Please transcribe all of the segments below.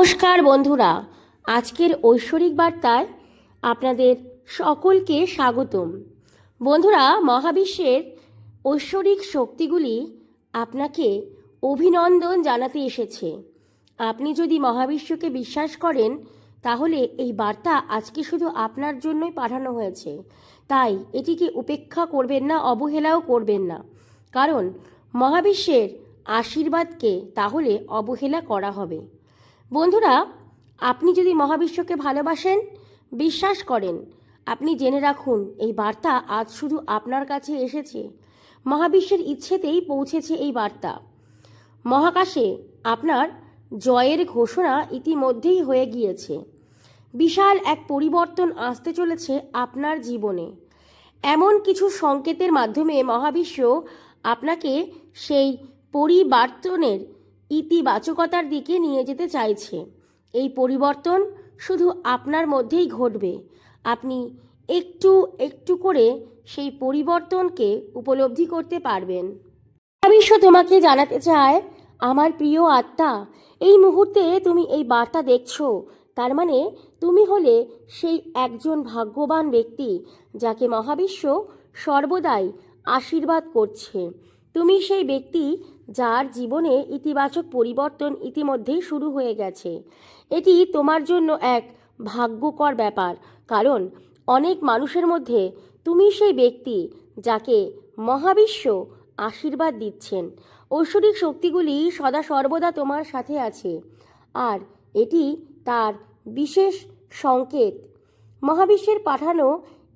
নমস্কার বন্ধুরা, আজকের ঐশ্বরিক বার্তায় আপনাদের সকলকে স্বাগতম। বন্ধুরা, মহাবিশ্বের ঐশ্বরিক শক্তিগুলি আপনাকে অভিনন্দন জানাতে এসেছে। আপনি যদি মহাবিশ্বকে বিশ্বাস করেন, তাহলে এই বার্তা আজকে শুধু আপনার জন্যই পাঠানো হয়েছে। তাই এটিকে উপেক্ষা করবেন না, অবহেলাও করবেন না। কারণ মহাবিশ্বের আশীর্বাদকে তাহলে অবহেলা করা হবে। বন্ধুরা, আপনি যদি মহাবিশ্বকে ভালোবাসেন, বিশ্বাস করেন, আপনি জেনে রাখুন, এই বার্তা আজ শুধু আপনার কাছে এসেছে। মহাবিশ্বের ইচ্ছেতেই পৌঁছেছে এই বার্তা। মহাকাশে আপনার জয়ের ঘোষণা ইতিমধ্যেই হয়ে গিয়েছে। বিশাল এক পরিবর্তন আসতে চলেছে আপনার জীবনে। এমন কিছু সংকেতের মাধ্যমে মহাবিশ্ব আপনাকে সেই পরিবর্তনের ইতিবাচকতার দিকে নিয়ে যেতে চাইছে। এই পরিবর্তন শুধু আপনার মধ্যেই ঘটবে। আপনি একটু একটু করে সেই পরিবর্তনকে উপলব্ধি করতে পারবেন। মহাবিশ্ব তোমাকে জানাতে চায় আমার প্রিয় আত্মা, এই মুহূর্তে তুমি এই বার্তা দেখছ। তার মানে তুমি হলে সেই একজন ভাগ্যবান ব্যক্তি যাকে মহাবিশ্ব সর্বদাই আশীর্বাদ করছে। তুমি সেই ব্যক্তি যার জীবনে ইতিবাচক পরিবর্তন ইতিমধ্যেই শুরু হয়ে গেছে। এটি তোমার জন্য এক ভাগ্যকর ব্যাপার, কারণ অনেক মানুষের মধ্যে তুমি সেই ব্যক্তি যাকে মহাবিশ্ব আশীর্বাদ দিচ্ছেন। ঐশ্বরিক শক্তিগুলি সদা সর্বদা তোমার সাথে আছে। আর এটি তার বিশেষ সংকেত। মহাবিশ্বের পাঠানো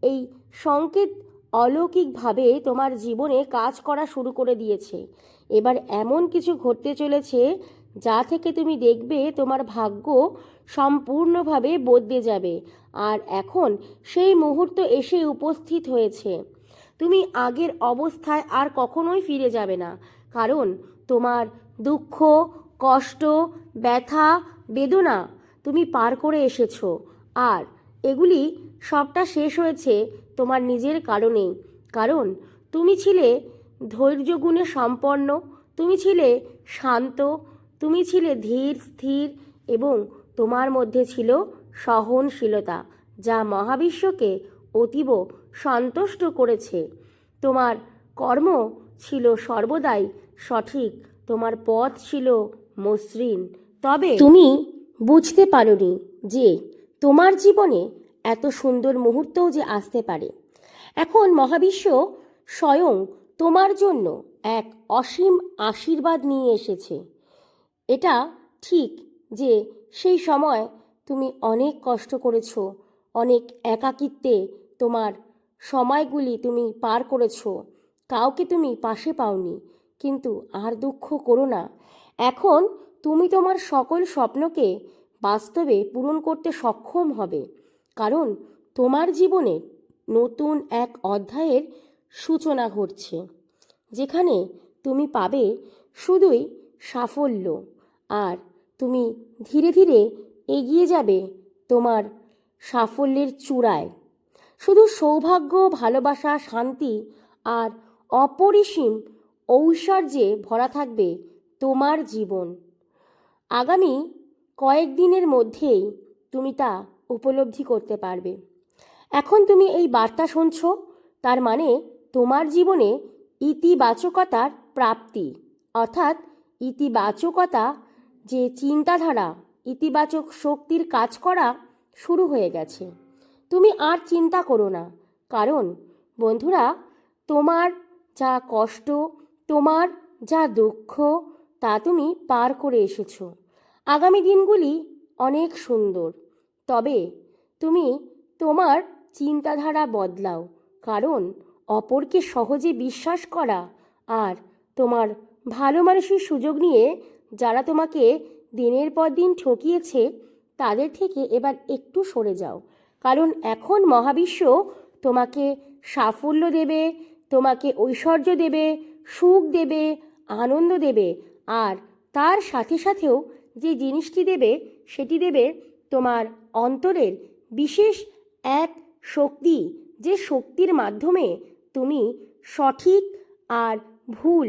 এই সংকেত অলৌকিকভাবে তোমার জীবনে কাজ করা শুরু করে দিয়েছে। এবার এমন কিছু ঘটতে চলেছে যা থেকে তুমি দেখবে তোমার ভাগ্য সম্পূর্ণভাবে বদলে যাবে। আর এখন সেই মুহূর্ত এসে উপস্থিত হয়েছে। তুমি আগের অবস্থায় আর কখনোই ফিরে যাবে না। কারণ তোমার দুঃখ, কষ্ট, ব্যথা, বেদনা তুমি পার করে এসেছ। আর এগুলি সবটা শেষ হয়েছে তোমার নিজের কারণেই। কারণ তুমি ছিলে ধৈর্য গুণে সম্পন্ন, তুমি ছিলে শান্ত, তুমি ছিলে ধীর, স্থির এবং তোমার মধ্যে ছিল সহনশীলতা, যা মহাবিশ্বকে অতীব সন্তুষ্ট করেছে। তোমার কর্ম ছিল সর্বদাই সঠিক, তোমার পথ ছিল মসৃণ। তবে তুমি বুঝতে পারোনি যে তোমার জীবনে এত সুন্দর মুহূর্তও যে আসতে পারে। এখন মহাবিশ্ব স্বয়ং তোমার জন্য এক অসীম আশীর্বাদ নিয়ে এসেছে। এটা ঠিক যে সেই সময় তুমি অনেক কষ্ট করেছ, অনেক একাকিত্বে তোমার সময়গুলি তুমি পার করেছ, কাউকে তুমি পাশে পাওনি। কিন্তু আর দুঃখ করো না। এখন তুমি তোমার সকল স্বপ্নকে বাস্তবে পূরণ করতে সক্ষম হবে। কারণ তোমার জীবনে নতুন এক অধ্যায়ের সূচনা ঘটছে। যেখানে তুমি পাবে শুধুই সাফল্য আর তুমি ধীরে ধীরে এগিয়ে যাবে তোমার সাফল্যের চূড়ায়। শুধু সৌভাগ্য, ভালোবাসা, শান্তি আর অপরিসীম ঐশ্বর্যে ভরা থাকবে তোমার জীবন। আগামী কয়েকদিনের মধ্যেই তুমি তা উপলব্ধি করতে পারবে। এখন তুমি এই বার্তা শুনছ, তার মানে তোমার জীবনে ইতিবাচকতার প্রাপ্তি, অর্থাৎ ইতিবাচকতা যে চিন্তাধারা, ইতিবাচক শক্তির কাজ করা শুরু হয়ে গেছে। তুমি আর চিন্তা করো না, কারণ বন্ধুরা, তোমার যা কষ্ট, তোমার যা দুঃখ, তা তুমি পার করে এসেছ। আগামী দিনগুলি অনেক সুন্দর, তবে তুমি তোমার চিন্তাধারা বদলাও, কারণ অপরকে সহজে বিশ্বাস করা আর তোমার ভালো মানুষের সুযোগ নিয়ে যারা তোমাকে দিনের পর দিন ঠকিয়েছে, তাদের থেকে এবার একটু সরে যাও। কারণ এখন মহাবিশ্ব তোমাকে সাফল্য দেবে, তোমাকে ঐশ্বর্য দেবে, সুখ দেবে, আনন্দ দেবে আর তার সাথে সাথেও যে জিনিসটি দেবে, সেটি দেবে তোমার অন্তরের বিশেষ এক শক্তি, যে শক্তির মাধ্যমে তুমি সঠিক আর ভুল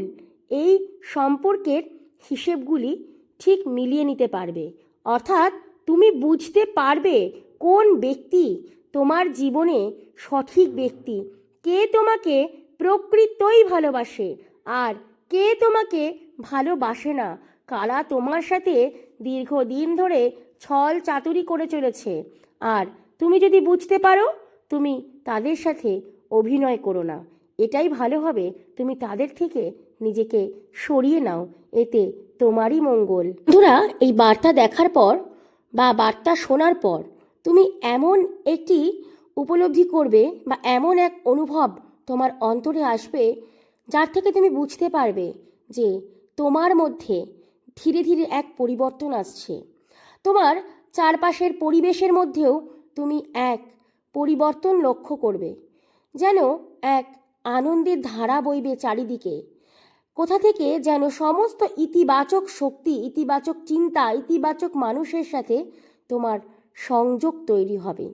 এই সম্পর্কের হিসেবগুলি ঠিক মিলিয়ে নিতে পারবে। অর্থাৎ তুমি বুঝতে পারবে কোন ব্যক্তি তোমার জীবনে সঠিক ব্যক্তি, কে তোমাকে প্রকৃতই ভালোবাসে আর কে তোমাকে ভালোবাসে না। কারা তোমার সাথে দীর্ঘদিন ধরে ছল চাতুরি করে চলেছে। আর তুমি যদি বুঝতে পারো, তুমি তাদের সাথে অভিনয় করো না। এটাই ভালো হবে। তুমি তাদের থেকে নিজেকে সরিয়ে নাও। এতে তোমারই মঙ্গল। বন্ধুরা, এই বার্তা দেখার পর বা বার্তা শোনার পর তুমি এমন একটি উপলব্ধি করবে বা এমন এক অনুভব তোমার অন্তরে আসবে যার থেকে তুমি বুঝতে পারবে যে তোমার মধ্যে ধীরে ধীরে এক পরিবর্তন আসছে। তোমার চারপাশের পরিবেশের মধ্যেও তুমি এক পরিবর্তন লক্ষ্য করবে। যেন এক আনন্দের ধারা বইবে চারিদিকে। কোথা থেকে যেন সমস্ত ইতিবাচক শক্তি, ইতিবাচক চিন্তা, ইতিবাচক মানুষের সাথে তোমার সংযোগ তৈরি হবে।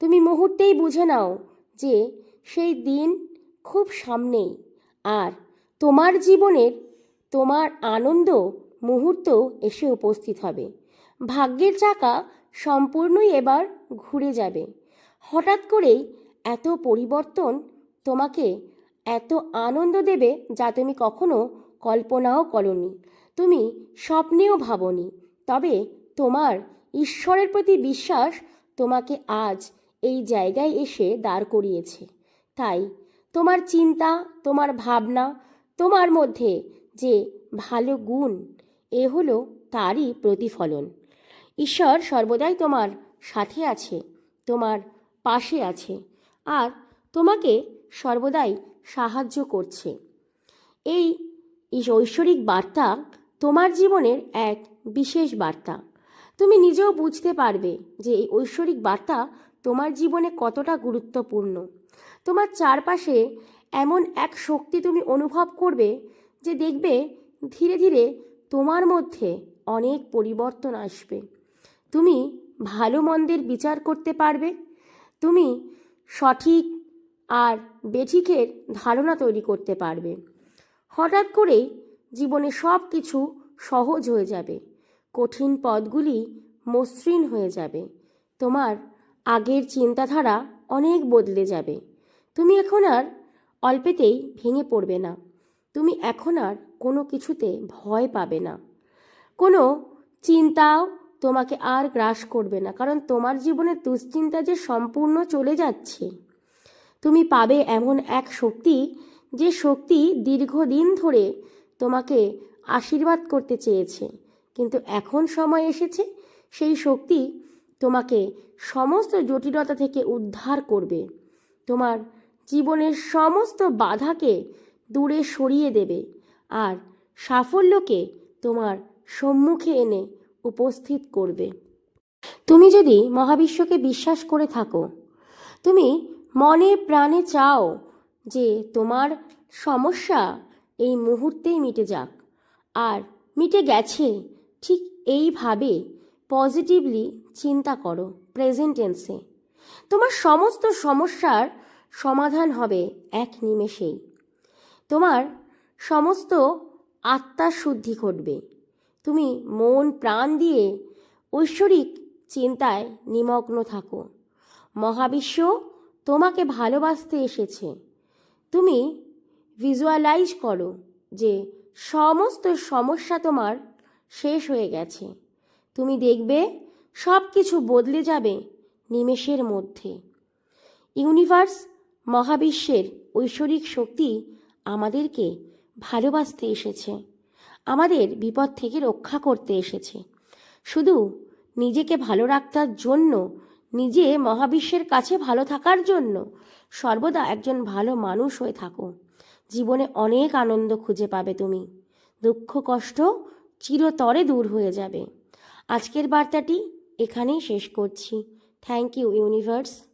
তুমি মুহূর্তেই বুঝে নাও যে সেই দিন খুব সামনেই, আর তোমার জীবনের তোমার আনন্দ মুহূর্ত এসে উপস্থিত হবে। ভাগ্যের চাকা সম্পূর্ণই এবার ঘুরে যাবে। হঠাৎ করেই এত পরিবর্তন তোমাকে এত আনন্দ দেবে যা তুমি কখনো কল্পনাও করনি। তুমি স্বপ্নেও ভাবনি, তবে তোমার ঈশ্বরের প্রতি বিশ্বাস তোমাকে আজ এই জায়গায় এসে দাঁড় করিয়েছে। তাই তোমার চিন্তা, তোমার ভাবনা, তোমার মধ্যে যে ভালো গুণ, এ হলো তারই প্রতিফলন। ঈশ্বর সর্বদাই তোমার সাথে আছে, তোমার পাশে আছে আর তোমাকে সর্বদাই সাহায্য করছে। এই ঐশ্বরিক বার্তা তোমার জীবনের এক বিশেষ বার্তা। তুমি নিজেও বুঝতে পারবে যে এই ঐশ্বরিক বার্তা তোমার জীবনে কতটা গুরুত্বপূর্ণ। তোমার চারপাশে এমন এক শক্তি তুমি অনুভব করবে যে দেখবে ধীরে ধীরে তোমার মধ্যে অনেক পরিবর্তন আসবে। তুমি ভালো মন্দের বিচার করতে পারবে। তুমি সঠিক আর বেঠিকের ধারণা তৈরি করতে পারবে। হঠাৎ করেই জীবনে সব কিছু সহজ হয়ে যাবে। কঠিন পদগুলি মসৃণ হয়ে যাবে। তোমার আগের চিন্তাধারা অনেক বদলে যাবে। তুমি এখন আর অল্পেতেই ভেঙে পড়বে না। তুমি এখন আর কোনো কিছুতে ভয় পাবে না। কোনো চিন্তাও তোমাকে আর গ্রাস করবে না, কারণ তোমার জীবনের দুশ্চিন্তা যে সম্পূর্ণ চলে যাচ্ছে। তুমি পাবে এমন এক শক্তি, যে শক্তি দীর্ঘদিন ধরে তোমাকে আশীর্বাদ করতে চেয়েছে। কিন্তু এখন সময় এসেছে, সেই শক্তি তোমাকে সমস্ত জটিলতা থেকে উদ্ধার করবে। তোমার জীবনের সমস্ত বাধাকে দূরে সরিয়ে দেবে, আর সাফল্যকে তোমার সম্মুখে এনে উপস্থিত করবে। তুমি যদি মহাবিশ্বকে বিশ্বাস করে থাকো, তুমি মনে প্রাণে চাও যে তোমার সমস্যা এই মুহূর্তেই মিটে যাক। আর মিটে গেছে, ঠিক এইভাবে পজিটিভলি চিন্তা করো প্রেজেন্ট টেন্সে। তোমার সমস্ত সমস্যার সমাধান হবে এক নিমেষেই। তোমার সমস্ত আত্মার শুদ্ধি ঘটবে। তুমি মন, প্রাণ দিয়ে ঐশ্বরিক চিন্তায় নিমগ্ন থাকো। মহাবিশ্ব তোমাকে ভালোবাসতে এসেছে। তুমি ভিজুয়ালাইজ করো যে সমস্ত সমস্যা তোমার শেষ হয়ে গেছে। তুমি দেখবে সব কিছু বদলে যাবে নিমেষের মধ্যে। ইউনিভার্স, মহাবিশ্বের ঐশ্বরিক শক্তি আমাদেরকে ভালোবাসতে এসেছে। আমাদের বিপদ থেকে রক্ষা করতে এসেছে। শুধু নিজেকে ভালো রাখার জন্য, নিজে মহাবিশ্বের কাছে ভালো থাকার জন্য সর্বদা একজন ভালো মানুষ হয়ে থাকো। জীবনে অনেক আনন্দ খুঁজে পাবে তুমি। দুঃখ, কষ্ট চিরতরে দূর হয়ে যাবে। আজকের বার্তাটি এখানেই শেষ করছি। Thank you universe